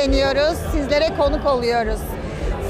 izleniyoruz, sizlere konuk oluyoruz.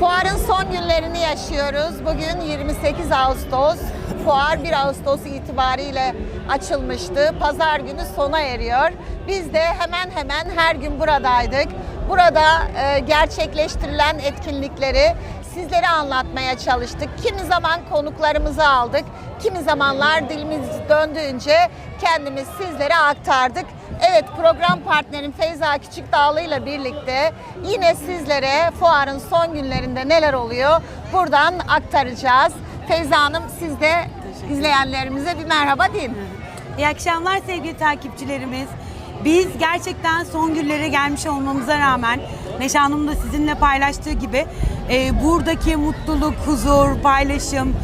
Fuarın son günlerini yaşıyoruz. Bugün 28 Ağustos. Fuar 1 Ağustos itibariyle açılmıştı. Pazar günü sona eriyor. Biz de hemen hemen her gün buradaydık. Burada e, gerçekleştirilen etkinlikleri sizlere anlatmaya çalıştık. Kimi zaman konuklarımızı aldık, kimi zamanlar dilimiz döndüğünce kendimiz sizlere aktardık. Evet program partnerim Feyza Küçükdağlı ile birlikte yine sizlere fuarın son günlerinde neler oluyor buradan aktaracağız. Feyza Hanım siz de izleyenlerimize bir merhaba deyin. İyi akşamlar sevgili takipçilerimiz. Biz gerçekten son günlere gelmiş olmamıza rağmen Neşe Hanım da sizinle paylaştığı gibi e, buradaki mutluluk, huzur, paylaşım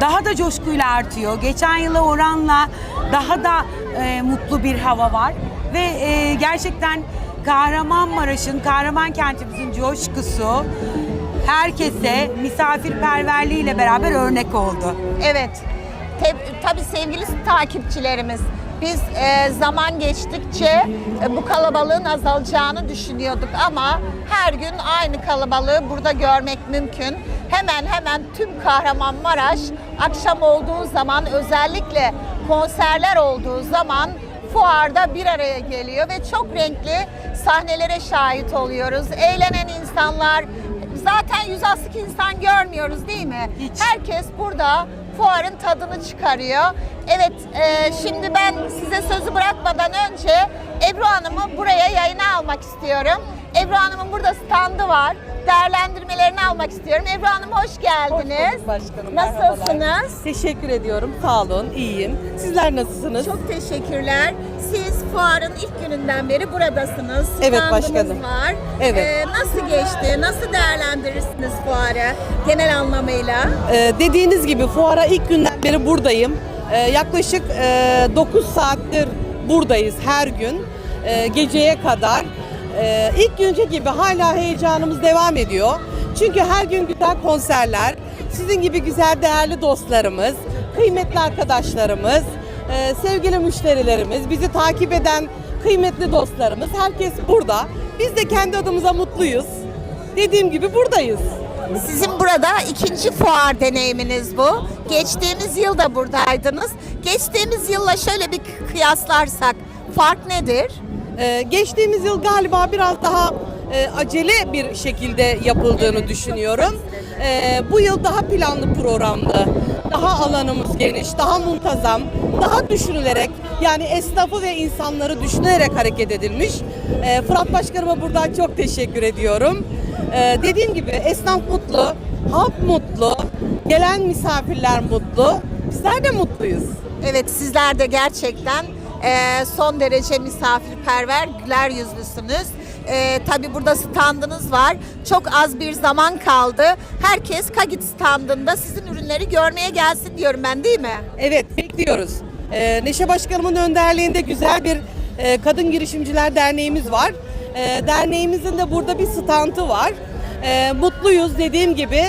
daha da coşkuyla artıyor. Geçen yıla oranla daha da e, mutlu bir hava var ve e, gerçekten Kahramanmaraş'ın, Kahraman kentimizin coşkusu herkese misafirperverliğiyle beraber örnek oldu. Evet. Te- tabii sevgili takipçilerimiz biz e, zaman geçtikçe e, bu kalabalığın azalacağını düşünüyorduk ama her gün aynı kalabalığı burada görmek mümkün. Hemen hemen tüm Kahramanmaraş akşam olduğu zaman özellikle konserler olduğu zaman fuarda bir araya geliyor ve çok renkli sahnelere şahit oluyoruz. Eğlenen insanlar, zaten yüz asık insan görmüyoruz değil mi? Hiç. Herkes burada fuarın tadını çıkarıyor. Evet, e, şimdi ben size sözü bırakmadan önce Ebru Hanım'ı buraya yayına almak istiyorum. Ebru Hanım'ın burada standı var. Değerlendirmelerini almak istiyorum. Ebru Hanım hoş geldiniz. bulduk başkanım, Nasılsınız? merhabalar. Teşekkür ediyorum. Sağ olun. iyiyim. Sizler nasılsınız? Çok teşekkürler. Siz fuarın ilk gününden beri buradasınız. Evet Standınız başkanım. var. Evet. Ee, nasıl geçti? Nasıl değerlendirirsiniz fuarı genel anlamıyla? Ee, dediğiniz gibi fuara ilk günden beri buradayım. Ee, yaklaşık e, 9 saattir buradayız her gün. Ee, geceye kadar. Ee, ilk günkü gibi hala heyecanımız devam ediyor. Çünkü her gün güzel konserler, sizin gibi güzel değerli dostlarımız, kıymetli arkadaşlarımız, e, sevgili müşterilerimiz, bizi takip eden kıymetli dostlarımız, herkes burada. Biz de kendi adımıza mutluyuz. Dediğim gibi buradayız. Sizin burada ikinci fuar deneyiminiz bu. Geçtiğimiz yıl da buradaydınız. Geçtiğimiz yılla şöyle bir kıyaslarsak fark nedir? Ee, geçtiğimiz yıl galiba biraz daha e, acele bir şekilde yapıldığını düşünüyorum. Ee, bu yıl daha planlı programlı, daha alanımız geniş, daha muntazam, daha düşünülerek yani esnafı ve insanları düşünerek hareket edilmiş. Ee, Fırat Başkanıma buradan çok teşekkür ediyorum. Dediğim gibi esnaf mutlu, halk mutlu, gelen misafirler mutlu, bizler de mutluyuz. Evet sizler de gerçekten e, son derece misafirperver, güler yüzlüsünüz. E, tabii burada standınız var. Çok az bir zaman kaldı. Herkes Kagit standında sizin ürünleri görmeye gelsin diyorum ben değil mi? Evet bekliyoruz. Ee, Neşe Başkanımın önderliğinde güzel bir e, Kadın Girişimciler Derneğimiz var. Ee, derneğimizin de burada bir standı var. Ee, mutluyuz dediğim gibi.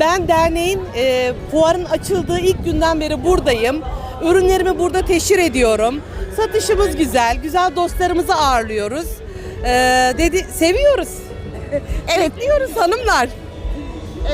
Ben derneğin e, fuarın açıldığı ilk günden beri buradayım. Ürünlerimi burada teşhir ediyorum. Satışımız güzel, güzel dostlarımızı ağırlıyoruz. Ee, dedi, seviyoruz. Evet Bekliyoruz hanımlar.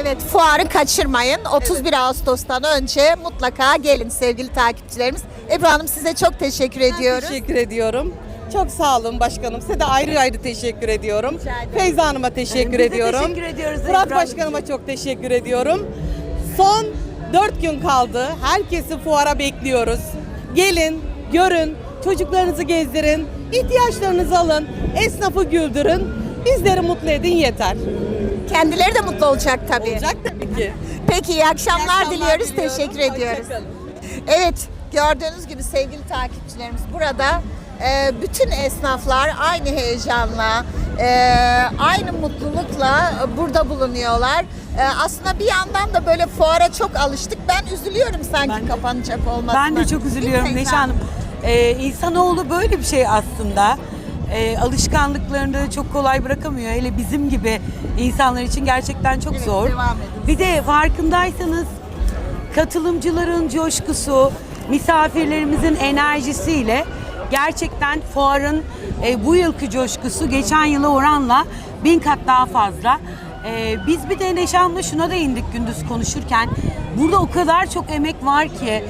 Evet fuarı kaçırmayın. 31 Ağustos'tan önce mutlaka gelin sevgili takipçilerimiz. Ebru Hanım size çok teşekkür ediyoruz. Teşekkür ediyorum. Çok sağ olun başkanım. Size de ayrı ayrı teşekkür ediyorum. Feyza Hanım'a teşekkür Biz de ediyorum. teşekkür ediyoruz Fırat Ebru Başkanıma çok teşekkür ediyorum. Son dört gün kaldı. Herkesi fuara bekliyoruz. Gelin, görün, çocuklarınızı gezdirin, ihtiyaçlarınızı alın, esnafı güldürün. Bizleri mutlu edin yeter. Kendileri de mutlu olacak tabii. Olacak tabii ki. Peki iyi akşamlar, İyi akşamlar diliyoruz. diliyorum. Teşekkür ediyoruz. Evet gördüğünüz gibi sevgili takipçilerimiz burada e, bütün esnaflar aynı heyecanla, e, aynı mutlulukla burada bulunuyorlar. E, aslında bir yandan da böyle fuara çok alıştık. Ben üzülüyorum sanki Ben de- kapanacak olmasına. Ben de çok üzülüyorum? Neşe Hanım. Ee, insanoğlu böyle bir şey aslında. Ee, alışkanlıklarını çok kolay bırakamıyor. Hele bizim gibi insanlar için gerçekten çok Evet, zor. devam edin. Bir de farkındaysanız katılımcıların coşkusu, misafirlerimizin enerjisiyle gerçekten fuarın e, bu yılki coşkusu geçen yıla oranla bin kat daha fazla. E, biz bir de Neşan'la şuna da indik gündüz konuşurken. Burada o kadar çok emek var ki,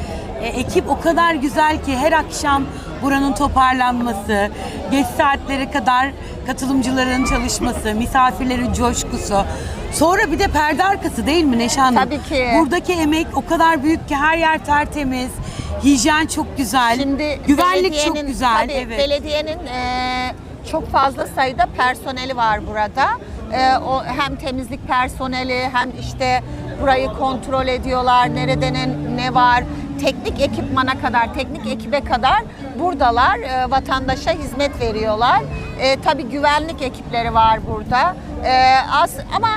e, ekip o kadar güzel ki her akşam buranın toparlanması, geç saatlere kadar katılımcıların çalışması, misafirlerin coşkusu. Sonra bir de perde arkası değil mi Neşe Hanım? Tabii ki. Buradaki emek o kadar büyük ki her yer tertemiz. Hijyen çok güzel. Şimdi güvenlik çok belediyenin- güzel. Tabii evet. belediyenin e, çok fazla sayıda personeli var burada. E, o hem temizlik personeli hem işte burayı kontrol ediyorlar. Nerede ne, ne var? Teknik ekipmana kadar, teknik ekibe kadar buradalar. E, vatandaşa hizmet veriyorlar. E, tabii güvenlik ekipleri var burada. E, az ama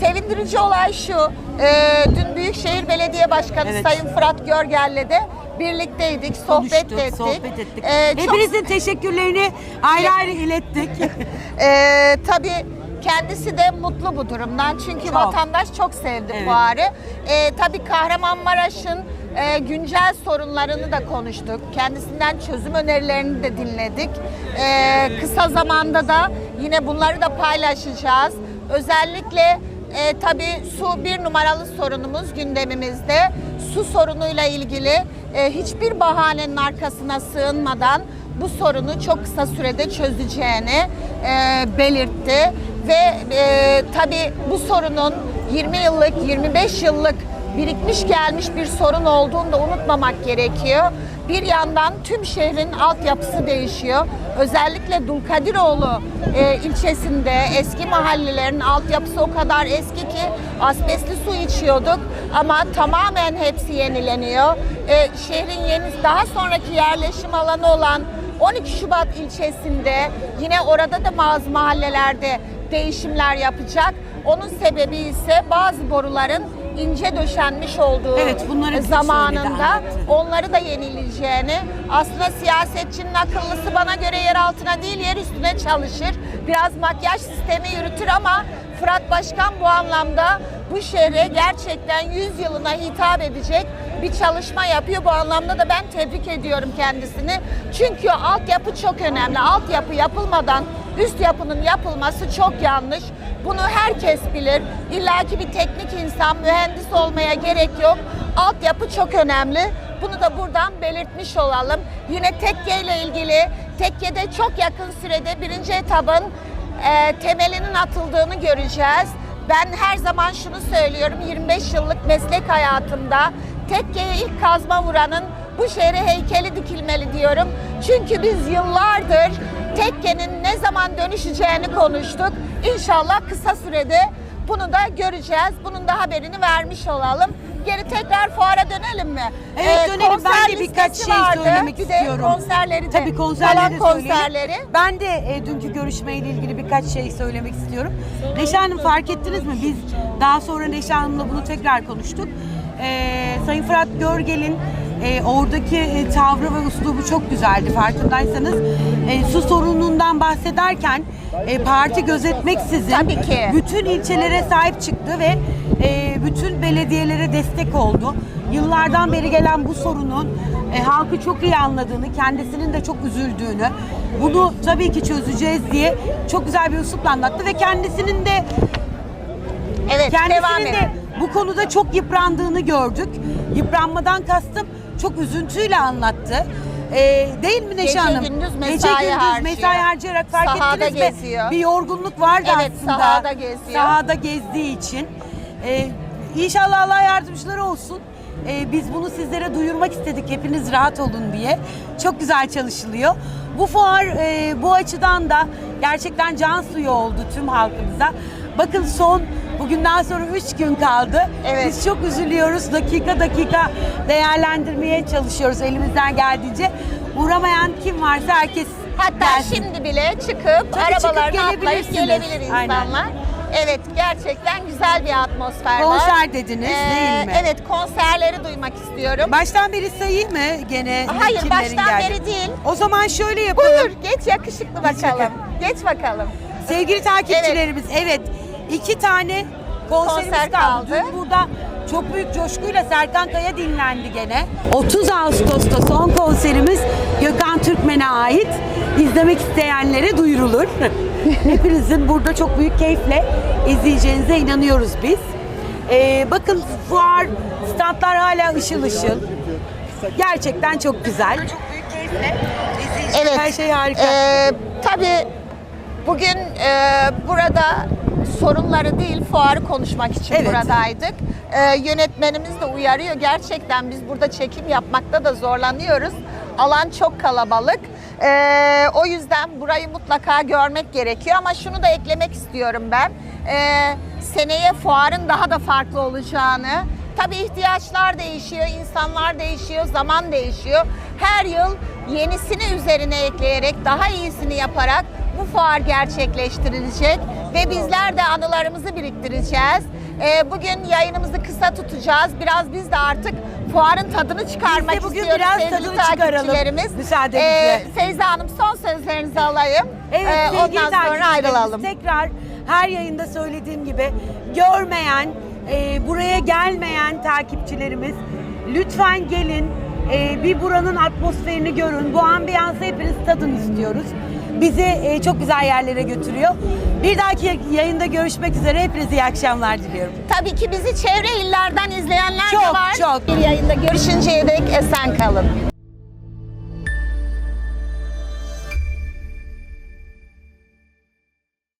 sevindirici olay şu. E, dün Büyükşehir Belediye Başkanı Evet. Sayın Fırat Görgel'le de birlikteydik, sohbet Konuştuk, ettik. sohbet ettik. Ee, çok- Hepinizin teşekkürlerini ayrı ayrı ilettik. Ee, tabii kendisi de mutlu bu durumdan çünkü Çok. vatandaş çok sevdi Evet. fuarı. Ee, tabii Kahramanmaraş'ın e, güncel sorunlarını da konuştuk. Kendisinden çözüm önerilerini de dinledik. Ee, kısa zamanda da yine bunları da paylaşacağız. Özellikle e, tabii su bir numaralı sorunumuz gündemimizde. Su sorunuyla ilgili e, hiçbir bahanenin arkasına sığınmadan bu sorunu çok kısa sürede çözeceğini e, belirtti ve e, tabii bu sorunun 20 yıllık 25 yıllık birikmiş gelmiş bir sorun olduğunu da unutmamak gerekiyor. Bir yandan tüm şehrin altyapısı değişiyor. Özellikle Dulkadiroğlu e, ilçesinde eski mahallelerin altyapısı o kadar eski ki asbestli su içiyorduk ama tamamen hepsi yenileniyor. E, şehrin yeni daha sonraki yerleşim alanı olan 12 Şubat ilçesinde yine orada da bazı mahallelerde değişimler yapacak. Onun sebebi ise bazı boruların ince döşenmiş olduğu Evet, bunları zamanında onları da yenileyeceğini aslında siyasetçinin akıllısı bana göre yer altına değil yer üstüne çalışır. Biraz makyaj sistemi yürütür ama Fırat Başkan bu anlamda bu şehre gerçekten 100 yılına hitap edecek bir çalışma yapıyor. Bu anlamda da ben tebrik ediyorum kendisini. Çünkü altyapı çok önemli. Altyapı yapılmadan üst yapının yapılması çok yanlış. Bunu herkes bilir. İlla ki bir teknik insan, mühendis olmaya gerek yok. Altyapı çok önemli. Bunu da buradan belirtmiş olalım. Yine tekke ile ilgili tekkede çok yakın sürede birinci etabın e, temelinin atıldığını göreceğiz. Ben her zaman şunu söylüyorum 25 yıllık meslek hayatımda tekkeye ilk kazma vuranın bu şehre heykeli dikilmeli diyorum. Çünkü biz yıllardır tekkenin ne zaman dönüşeceğini konuştuk. İnşallah kısa sürede bunu da göreceğiz. Bunun da haberini vermiş olalım. Geri tekrar fuara dönelim mi? Evet Ee, dönelim. Ben de birkaç şey vardı. söylemek Bir de istiyorum. konserleri de. Tabii konserleri de konserleri. Ben de e, dünkü görüşmeyle ilgili birkaç şey söylemek istiyorum. Neşe Hanım fark ettiniz mi? Biz daha sonra Neşe Hanım'la bunu tekrar konuştuk. E, Sayın Fırat Görgel'in e, oradaki e, tavrı ve uslubu çok güzeldi farkındaysanız. E, su sorunundan bahsederken e, parti gözetmeksizin Tabii ki. bütün ilçelere sahip çıktı ve e, bütün belediyelere destek oldu. Yıllardan beri gelen bu sorunun e, halkı çok iyi anladığını, kendisinin de çok üzüldüğünü, bunu tabii ki çözeceğiz diye çok güzel bir üslupla anlattı ve kendisinin de Evet devam kendisinin de edelim. bu konuda çok yıprandığını gördük. Yıpranmadan kastım çok üzüntüyle anlattı. E, değil mi Neşe Gece Hanım? gündüz mesai Gece gündüz harcıyor. mesai harcayarak fark Sahada ettiniz mi? geziyor. Bir yorgunluk vardı Evet, aslında. sahada geziyor. Sahada gezdiği için. Ee, inşallah Allah yardımcıları olsun. Ee, biz bunu sizlere duyurmak istedik. Hepiniz rahat olun diye. Çok güzel çalışılıyor. Bu fuar e, bu açıdan da gerçekten can suyu oldu tüm halkımıza. Bakın son bugünden sonra 3 gün kaldı. Evet. Biz çok üzülüyoruz. Dakika dakika değerlendirmeye çalışıyoruz elimizden geldiğince. Uğramayan kim varsa herkes Hatta gelsin. şimdi bile çıkıp Tabii arabalarına çıkıp atlayıp gelebilir Aynen. insanlar. Evet gerçekten güzel bir atmosfer var. Ee, Konser dediniz, değil mi? Evet konserleri duymak istiyorum. Baştan beri sayayım mı gene? Hayır, baştan geldi? beri değil. O zaman şöyle yapalım. Buyur geç yakışıklı bakalım. Geç bakalım. Sevgili takipçilerimiz evet. İki tane konserimiz Konser kaldı. kaldı. Dün burada çok büyük coşkuyla Serkan Kaya dinlendi gene. 30 Ağustos'ta son konserimiz Gökhan Türkmen'e ait. İzlemek isteyenlere duyurulur. Hepinizin burada çok büyük keyifle izleyeceğinize inanıyoruz biz. Ee, bakın fuar, standlar hala ışıl ışıl. Gerçekten çok güzel. Çok büyük keyifle izleyeceğiz. Evet. Her şey harika. Ee, tabii bugün e, burada sorunları değil fuarı konuşmak için Evet. buradaydık. Ee, yönetmenimiz de uyarıyor. Gerçekten biz burada çekim yapmakta da zorlanıyoruz. Alan çok kalabalık. Ee, o yüzden burayı mutlaka görmek gerekiyor ama şunu da eklemek istiyorum ben. Ee, seneye fuarın daha da farklı olacağını, Tabii ihtiyaçlar değişiyor, insanlar değişiyor, zaman değişiyor. Her yıl yenisini üzerine ekleyerek, daha iyisini yaparak bu fuar gerçekleştirilecek ve bizler de anılarımızı biriktireceğiz. Ee, bugün yayınımızı kısa tutacağız. Biraz biz de artık fuarın tadını çıkarmak Biz de bugün istiyoruz biraz sevgili tadını çıkaralım, takipçilerimiz. müsaadenizle. Ee, Feyza Hanım son sözlerinizi alayım. Evet Ee, sevgili ondan sonra takipçilerimiz, ayrılalım. Tekrar her yayında söylediğim gibi görmeyen, e, buraya gelmeyen takipçilerimiz lütfen gelin. e, bir buranın atmosferini görün. Bu ambiyansı hepiniz tadın istiyoruz. Bizi e, çok güzel yerlere götürüyor. Bir dahaki yayında görüşmek üzere. Hepinize iyi akşamlar diliyorum. Tabii ki bizi çevre illerden izleyenler de Çok, var. çok. Bir yayında görüşünceye dek esen kalın.